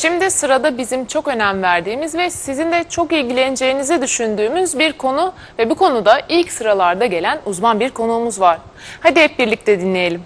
Şimdi sırada bizim çok önem verdiğimiz ve sizin de çok ilgileneceğinizi düşündüğümüz bir konu ve bu konuda ilk sıralarda gelen uzman bir konuğumuz var. Hadi hep birlikte dinleyelim.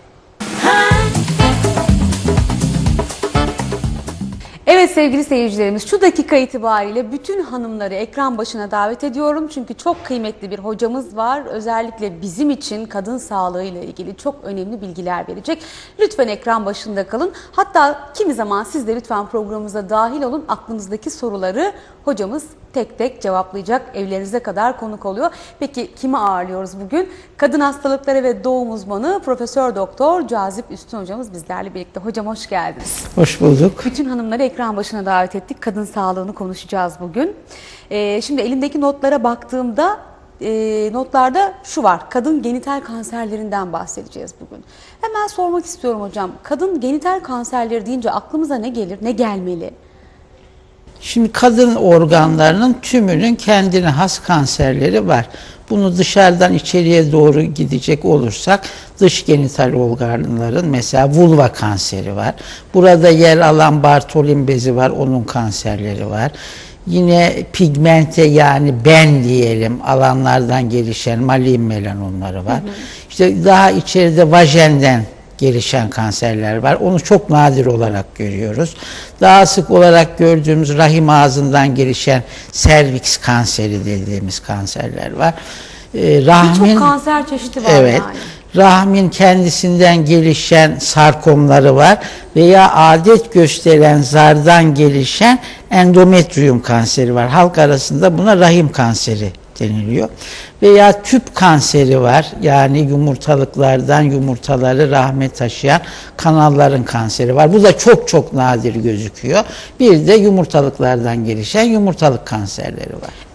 Evet sevgili seyircilerimiz şu dakika itibariyle bütün hanımları ekran başına davet ediyorum. Çünkü çok kıymetli bir hocamız var. Özellikle bizim için kadın sağlığı ile ilgili çok önemli bilgiler verecek. Lütfen ekran başında kalın. Hatta kimi zaman siz de lütfen programımıza dahil olun. Aklınızdaki soruları hocamız tek tek cevaplayacak. Evlerinize kadar konuk oluyor. Peki kimi ağırlıyoruz bugün? Kadın hastalıkları ve doğum uzmanı Profesör Doktor Cazip Üstün hocamız bizlerle birlikte. Hocam hoş geldiniz. Hoş bulduk. Bütün hanımları ekran başına davet ettik. Kadın sağlığını konuşacağız bugün. Ee, şimdi elimdeki notlara baktığımda e, notlarda şu var. Kadın genital kanserlerinden bahsedeceğiz bugün. Hemen sormak istiyorum hocam. Kadın genital kanserleri deyince aklımıza ne gelir, ne gelmeli? Şimdi kadın organlarının tümünün kendine has kanserleri var. Bunu dışarıdan içeriye doğru gidecek olursak dış genital organların mesela vulva kanseri var. Burada yer alan Bartolin bezi var, onun kanserleri var. Yine pigmente yani ben diyelim alanlardan gelişen malign melanonları var. Hı hı. İşte daha içeride vajenden gelişen kanserler var. Onu çok nadir olarak görüyoruz. Daha sık olarak gördüğümüz rahim ağzından gelişen serviks kanseri dediğimiz kanserler var. Ee, rahmin, Birçok kanser çeşidi var evet, yani. Rahmin kendisinden gelişen sarkomları var veya adet gösteren zardan gelişen endometrium kanseri var. Halk arasında buna rahim kanseri deniliyor. Veya tüp kanseri var. Yani yumurtalıklardan yumurtaları rahme taşıyan kanalların kanseri var. Bu da çok çok nadir gözüküyor. Bir de yumurtalıklardan gelişen yumurtalık kanserleri var.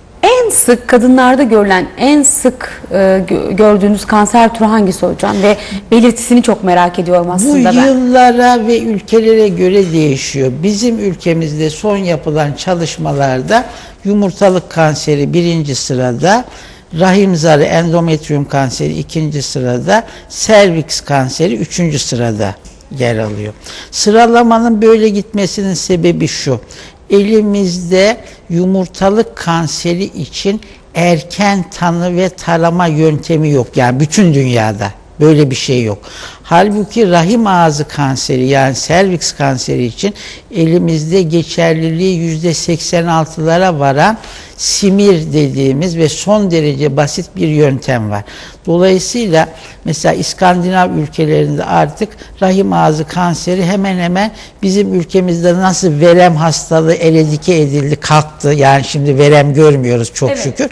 En sık kadınlarda görülen en sık e, gördüğünüz kanser türü hangisi hocam ve belirtisini çok merak ediyorum aslında Bu ben. yıllara ve ülkelere göre değişiyor. Bizim ülkemizde son yapılan çalışmalarda yumurtalık kanseri birinci sırada, rahim zarı endometrium kanseri ikinci sırada, serviks kanseri üçüncü sırada yer alıyor. Sıralamanın böyle gitmesinin sebebi şu. Elimizde yumurtalık kanseri için erken tanı ve tarama yöntemi yok. Yani bütün dünyada böyle bir şey yok. Halbuki rahim ağzı kanseri yani serviks kanseri için elimizde geçerliliği yüzde 86'lara varan simir dediğimiz ve son derece basit bir yöntem var. Dolayısıyla mesela İskandinav ülkelerinde artık rahim ağzı kanseri hemen hemen bizim ülkemizde nasıl verem hastalığı eledike edildi, kalktı. Yani şimdi verem görmüyoruz çok evet. şükür.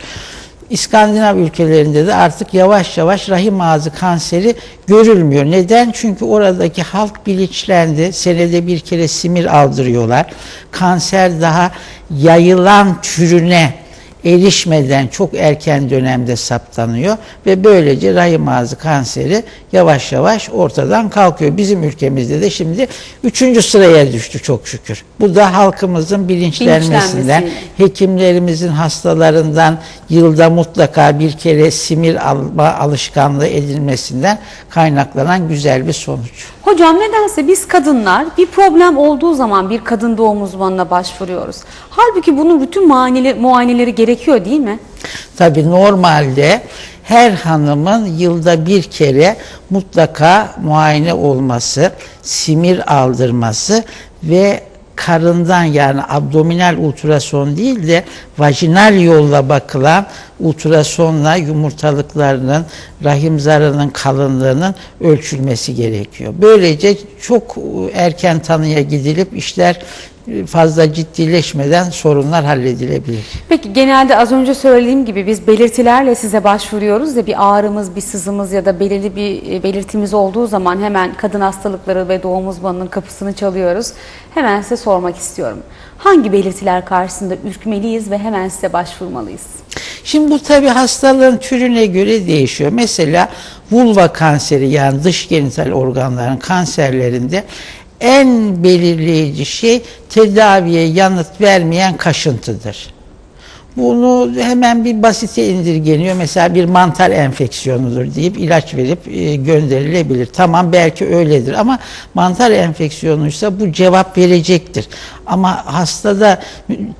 İskandinav ülkelerinde de artık yavaş yavaş rahim ağzı kanseri görülmüyor. Neden? Çünkü oradaki halk bilinçlendi. Senede bir kere simir aldırıyorlar. Kanser daha yayılan türüne erişmeden çok erken dönemde saptanıyor ve böylece rahim ağzı kanseri yavaş yavaş ortadan kalkıyor. Bizim ülkemizde de şimdi üçüncü sıraya düştü çok şükür. Bu da halkımızın bilinçlenmesinden, hekimlerimizin hastalarından yılda mutlaka bir kere simir alma alışkanlığı edilmesinden kaynaklanan güzel bir sonuç. Hocam nedense biz kadınlar bir problem olduğu zaman bir kadın doğum uzmanına başvuruyoruz. Halbuki bunun bütün muayeneleri, muayeneleri gerekiyor değil mi? Tabii normalde her hanımın yılda bir kere mutlaka muayene olması, simir aldırması ve karından yani abdominal ultrason değil de vajinal yolla bakılan ultrasonla yumurtalıklarının, rahim zarının kalınlığının ölçülmesi gerekiyor. Böylece çok erken tanıya gidilip işler fazla ciddileşmeden sorunlar halledilebilir. Peki genelde az önce söylediğim gibi biz belirtilerle size başvuruyoruz ya bir ağrımız, bir sızımız ya da belirli bir e, belirtimiz olduğu zaman hemen kadın hastalıkları ve doğum uzmanının kapısını çalıyoruz. Hemen size sormak istiyorum. Hangi belirtiler karşısında ürkmeliyiz ve hemen size başvurmalıyız? Şimdi bu tabi hastalığın türüne göre değişiyor. Mesela vulva kanseri yani dış genital organların kanserlerinde en belirleyici şey tedaviye yanıt vermeyen kaşıntıdır. Bunu hemen bir basite indirgeniyor. Mesela bir mantar enfeksiyonudur deyip ilaç verip e, gönderilebilir. Tamam belki öyledir ama mantar enfeksiyonuysa bu cevap verecektir. Ama hastada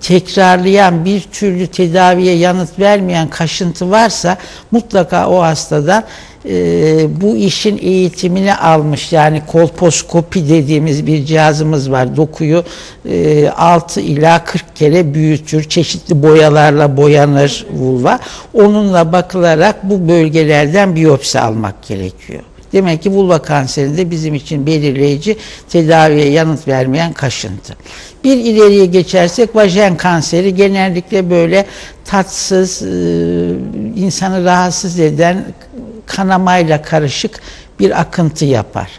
tekrarlayan bir türlü tedaviye yanıt vermeyen kaşıntı varsa mutlaka o hastadan e, bu işin eğitimini almış yani kolposkopi dediğimiz bir cihazımız var. Dokuyu e, 6 ila 40 kere büyütür. Çeşitli boyalarla boyanır vulva. Onunla bakılarak bu bölgelerden biyopsi almak gerekiyor. Demek ki vulva kanserinde bizim için belirleyici tedaviye yanıt vermeyen kaşıntı. Bir ileriye geçersek vajen kanseri genellikle böyle tatsız, e, insanı rahatsız eden kanamayla karışık bir akıntı yapar.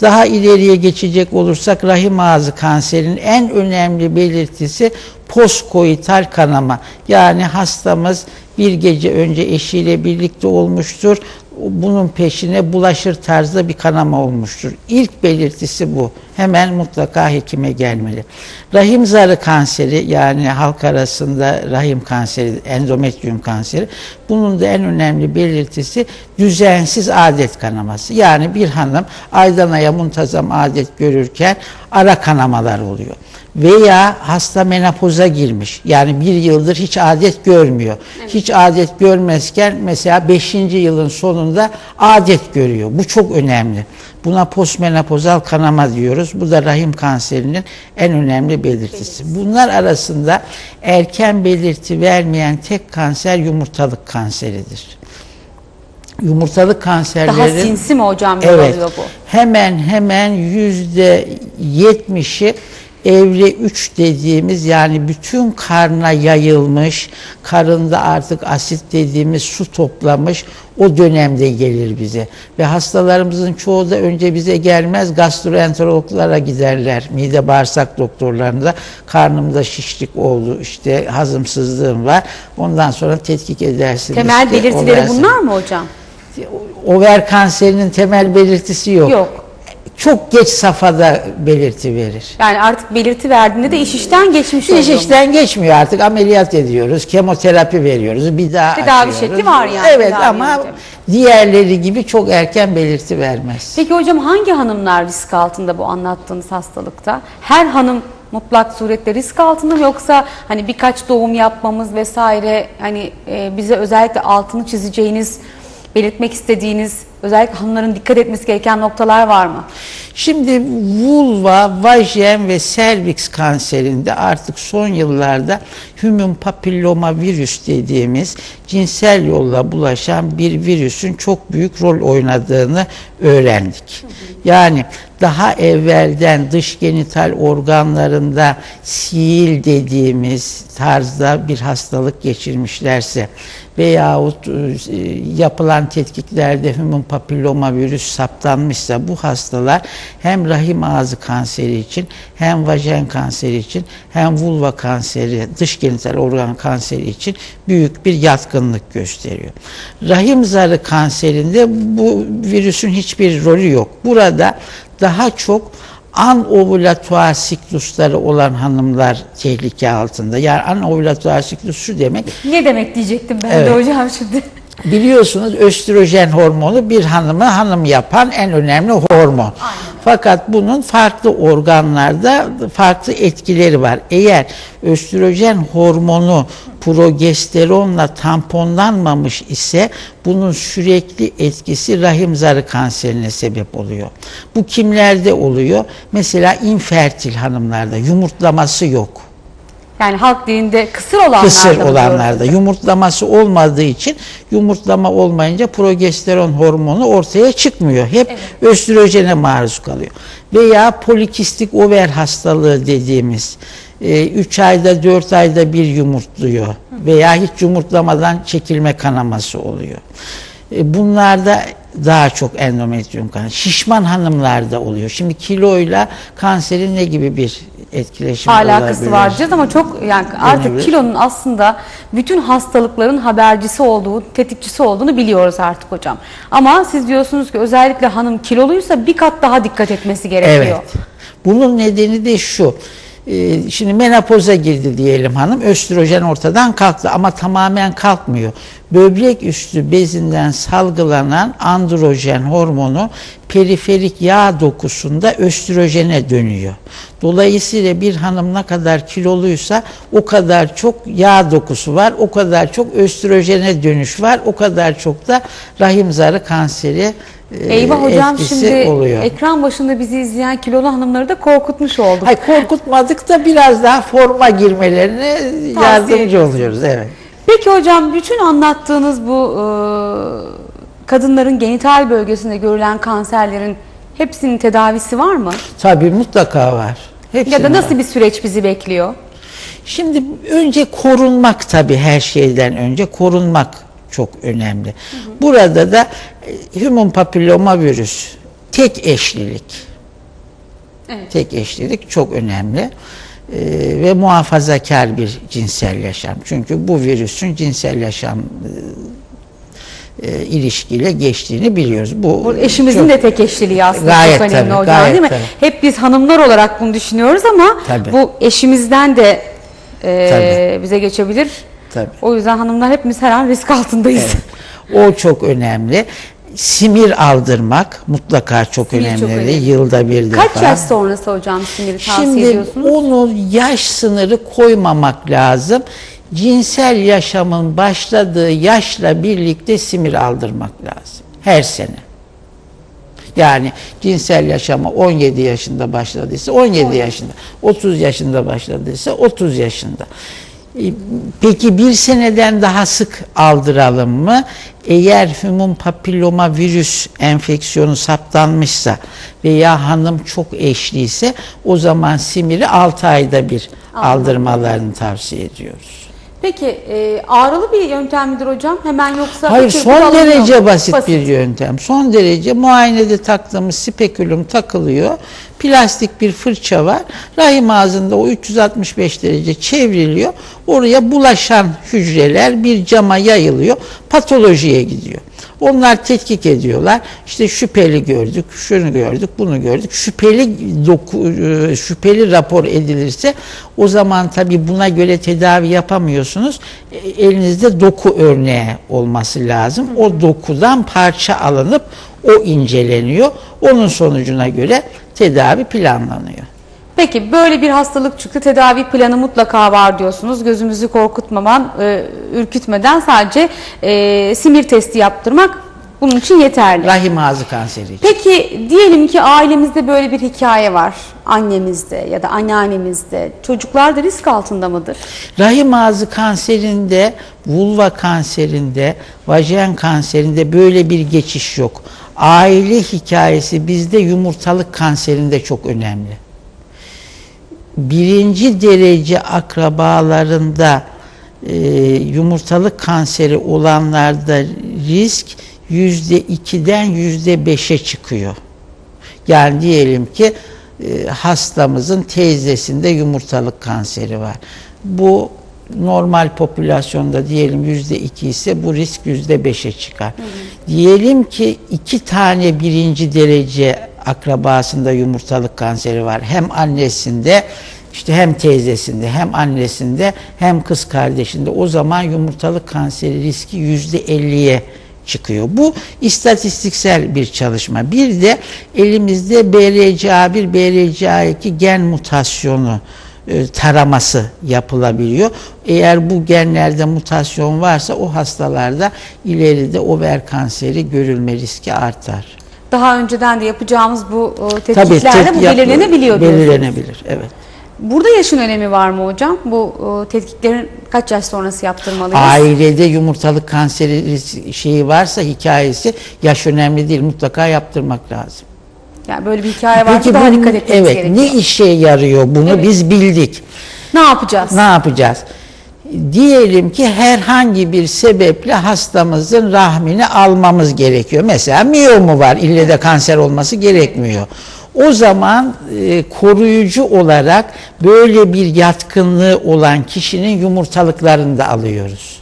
Daha ileriye geçecek olursak rahim ağzı kanserinin en önemli belirtisi postkoital kanama. Yani hastamız bir gece önce eşiyle birlikte olmuştur. Bunun peşine bulaşır tarzda bir kanama olmuştur. İlk belirtisi bu. Hemen mutlaka hekime gelmeli. Rahim zarı kanseri yani halk arasında rahim kanseri, endometrium kanseri. Bunun da en önemli belirtisi düzensiz adet kanaması. Yani bir hanım aydan aya muntazam adet görürken ara kanamalar oluyor veya hasta menopoza girmiş. Yani bir yıldır hiç adet görmüyor. Hiç adet görmezken mesela 5. yılın sonunda adet görüyor. Bu çok önemli. Buna postmenopozal kanama diyoruz. Bu da rahim kanserinin en önemli belirtisi. Bunlar arasında erken belirti vermeyen tek kanser yumurtalık kanseridir. Yumurtalık kanserleri Daha sinsi mi hocam Evet. bu? Hemen hemen yüzde yetmişi evre 3 dediğimiz yani bütün karna yayılmış, karında artık asit dediğimiz su toplamış o dönemde gelir bize. Ve hastalarımızın çoğu da önce bize gelmez gastroenterologlara giderler. Mide bağırsak doktorlarında karnımda şişlik oldu, işte hazımsızlığım var. Ondan sonra tetkik edersiniz. Temel işte, belirtileri bunlar mı hocam? Over kanserinin temel belirtisi yok. Yok. Çok geç safhada belirti verir. Yani artık belirti verdiğinde de iş işten geçmiş oluyor. İş mu? işten geçmiyor artık ameliyat ediyoruz, kemoterapi veriyoruz, bir daha Tedavi açıyoruz. şekli var yani, Evet ama yöntemi. diğerleri gibi çok erken belirti vermez. Peki hocam hangi hanımlar risk altında bu anlattığınız hastalıkta? Her hanım mutlak surette risk altında mı yoksa hani birkaç doğum yapmamız vesaire hani e, bize özellikle altını çizeceğiniz, belirtmek istediğiniz özellikle hanımların dikkat etmesi gereken noktalar var mı? Şimdi vulva, vajen ve serviks kanserinde artık son yıllarda human papilloma virüs dediğimiz cinsel yolla bulaşan bir virüsün çok büyük rol oynadığını öğrendik. Yani daha evvelden dış genital organlarında siil dediğimiz tarzda bir hastalık geçirmişlerse veyahut e, yapılan tetkiklerde human papilloma virüs saptanmışsa bu hastalar hem rahim ağzı kanseri için hem vajen kanseri için hem vulva kanseri, dış genital organ kanseri için büyük bir yatkınlık gösteriyor. Rahim zarı kanserinde bu virüsün hiçbir rolü yok. Burada daha çok anovulatuar siklusları olan hanımlar tehlike altında. Yani anovulatuar siklus şu demek Ne demek diyecektim ben Evet. de hocam şimdi. Biliyorsunuz östrojen hormonu bir hanımı hanım yapan en önemli hormon. Fakat bunun farklı organlarda farklı etkileri var. Eğer östrojen hormonu progesteronla tamponlanmamış ise bunun sürekli etkisi rahim zarı kanserine sebep oluyor. Bu kimlerde oluyor? Mesela infertil hanımlarda yumurtlaması yok Yani halk dilinde kısır olanlarda kısır olanlarda yumurtlaması olmadığı için yumurtlama olmayınca progesteron hormonu ortaya çıkmıyor. Hep östrojene maruz kalıyor. Veya polikistik over hastalığı dediğimiz 3 ayda 4 ayda bir yumurtluyor veya hiç yumurtlamadan çekilme kanaması oluyor. E, Bunlarda daha çok endometrium kanser. Şişman hanımlarda oluyor. Şimdi kiloyla kanserin ne gibi bir etkileşimi alakası olabilir? var diyeceğiz ama çok yani artık Önemli. kilonun aslında bütün hastalıkların habercisi olduğu, tetikçisi olduğunu biliyoruz artık hocam. Ama siz diyorsunuz ki özellikle hanım kiloluysa bir kat daha dikkat etmesi gerekiyor. Evet. Bunun nedeni de şu. E, şimdi menopoza girdi diyelim hanım. Östrojen ortadan kalktı ama tamamen kalkmıyor. Böbrek üstü bezinden salgılanan androjen hormonu periferik yağ dokusunda östrojene dönüyor. Dolayısıyla bir hanım ne kadar kiloluysa o kadar çok yağ dokusu var, o kadar çok östrojene dönüş var, o kadar çok da rahim zarı kanseri Eyvah hocam şimdi oluyor. ekran başında bizi izleyen kilolu hanımları da korkutmuş olduk. Hayır korkutmadık da biraz daha forma girmelerine yardımcı ediyorsunuz. oluyoruz. Evet. Peki hocam bütün anlattığınız bu e, kadınların genital bölgesinde görülen kanserlerin hepsinin tedavisi var mı? Tabii mutlaka var. Hepsinin Ya da var. nasıl bir süreç bizi bekliyor? Şimdi önce korunmak tabii her şeyden önce korunmak çok önemli. Burada da e, human papilloma virüs tek eşlilik. Tek eşlilik çok önemli. E, ve muhafazakar bir cinsel yaşam. Çünkü bu virüsün cinsel yaşam e, e, ilişkiyle geçtiğini biliyoruz. Bu, Bu eşimizin çok- de tek eşliliği aslında Gayet çok önemli tabii, hocam gayet değil mi? tabii. Hep biz hanımlar olarak bunu düşünüyoruz ama Tabii. bu eşimizden de e, Tabii. bize geçebilir. Tabii. O yüzden hanımlar hepimiz her an risk altındayız. O çok önemli. Simir aldırmak mutlaka çok Simir önemli. çok önemli. Yılda bir defa. Kaç yaş sonrası hocam siniri tavsiye Şimdi ediyorsunuz? onu yaş sınırı koymamak lazım. Cinsel yaşamın başladığı yaşla birlikte simir aldırmak lazım. Her sene. Yani cinsel yaşama 17 yaşında başladıysa 17 yaşında, 30 yaşında başladıysa 30 yaşında. E, Peki bir seneden daha sık aldıralım mı? Eğer human papilloma virüs enfeksiyonu saptanmışsa veya hanım çok eşliyse o zaman simiri 6 ayda bir aldırmalarını tavsiye ediyoruz. Peki e, ağrılı bir yöntem midir hocam? Hemen yoksa Hayır son derece basit, bir yöntem. Son derece muayenede taktığımız spekülüm takılıyor. Plastik bir fırça var. Rahim ağzında o 365 derece çevriliyor. Oraya bulaşan hücreler bir cama yayılıyor. Patolojiye gidiyor. Onlar tetkik ediyorlar. İşte şüpheli gördük, şunu gördük, bunu gördük. Şüpheli doku, e, şüpheli rapor edilirse o zaman tabii buna göre tedavi yapamıyorsunuz. E, Elinizde doku örneği olması lazım. O dokudan parça alınıp o inceleniyor. Onun sonucuna göre tedavi planlanıyor. Peki böyle bir hastalık çıktı. Tedavi planı mutlaka var diyorsunuz. Gözümüzü korkutmaman, e, ürkütmeden sadece e, simir testi yaptırmak bunun için yeterli. Rahim ağzı kanseri için. Peki diyelim ki ailemizde böyle bir hikaye var. Annemizde ya da anneannemizde. Çocuklar da risk altında mıdır? Rahim ağzı kanserinde, vulva kanserinde, vajen kanserinde böyle bir geçiş yok. Aile hikayesi bizde yumurtalık kanserinde çok önemli. Birinci derece akrabalarında e, yumurtalık kanseri olanlarda risk yüzde ikiden yüzde beşe çıkıyor. Yani diyelim ki e, hastamızın teyzesinde yumurtalık kanseri var. Bu normal popülasyonda diyelim yüzde iki ise bu risk yüzde beşe çıkar. Diyelim ki iki tane birinci derece akrabasında yumurtalık kanseri var. Hem annesinde işte hem teyzesinde hem annesinde hem kız kardeşinde o zaman yumurtalık kanseri riski yüzde elliye çıkıyor. Bu istatistiksel bir çalışma. Bir de elimizde BRCA1, BRCA2 gen mutasyonu e, taraması yapılabiliyor. Eğer bu genlerde mutasyon varsa o hastalarda ileride over kanseri görülme riski artar. Daha önceden de yapacağımız bu e, Tabii tetkiklerle tet- bu belirlenebiliyor diyorsunuz. Belirlenebilir, evet. Burada yaşın önemi var mı hocam? Bu e, tetkiklerin kaç yaş sonrası yaptırmalıyız? Ailede yumurtalık kanseri şeyi varsa hikayesi yaş önemli değil mutlaka yaptırmak lazım. Yani böyle bir hikaye varsa Peki daha bu- dikkat etmemiz evet, gerekiyor. ne işe yarıyor bunu biz bildik. Ne yapacağız? Ne yapacağız? Diyelim ki herhangi bir sebeple hastamızın rahmini almamız gerekiyor. Mesela miyomu var, ille de kanser olması gerekmiyor. O zaman e, koruyucu olarak böyle bir yatkınlığı olan kişinin yumurtalıklarını da alıyoruz.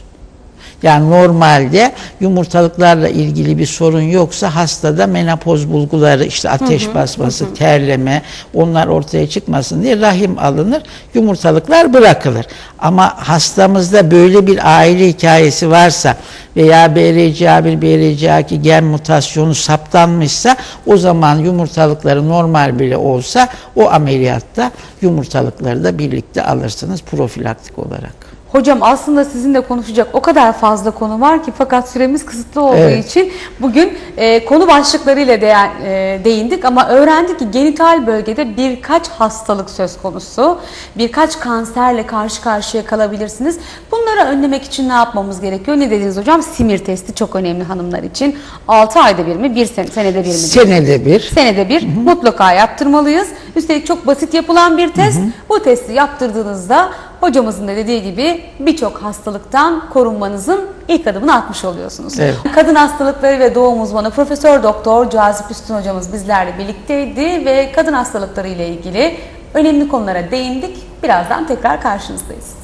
Yani normalde yumurtalıklarla ilgili bir sorun yoksa hastada menopoz bulguları işte ateş basması, terleme onlar ortaya çıkmasın diye rahim alınır, yumurtalıklar bırakılır. Ama hastamızda böyle bir aile hikayesi varsa veya BRCA1, BRCA2 gen mutasyonu saptanmışsa o zaman yumurtalıkları normal bile olsa o ameliyatta yumurtalıkları da birlikte alırsınız profilaktik olarak. Hocam aslında sizinle konuşacak o kadar fazla konu var ki fakat süremiz kısıtlı olduğu Evet. için bugün e, konu başlıklarıyla de, e, değindik ama öğrendik ki genital bölgede birkaç hastalık söz konusu, birkaç kanserle karşı karşıya kalabilirsiniz. Bunları önlemek için ne yapmamız gerekiyor? Ne dediniz hocam? Simir testi çok önemli hanımlar için. 6 ayda bir mi? Bir sen, senede bir mi? Senede bir Senede bir mutlaka yaptırmalıyız. Üstelik çok basit yapılan bir test. Bu testi yaptırdığınızda hocamızın da dediği gibi birçok hastalıktan korunmanızın ilk adımını atmış oluyorsunuz. Evet. Kadın hastalıkları ve doğum uzmanı Profesör Doktor Cazip Üstün hocamız bizlerle birlikteydi ve kadın hastalıkları ile ilgili önemli konulara değindik. Birazdan tekrar karşınızdayız.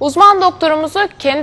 Uzman doktorumuzu kendi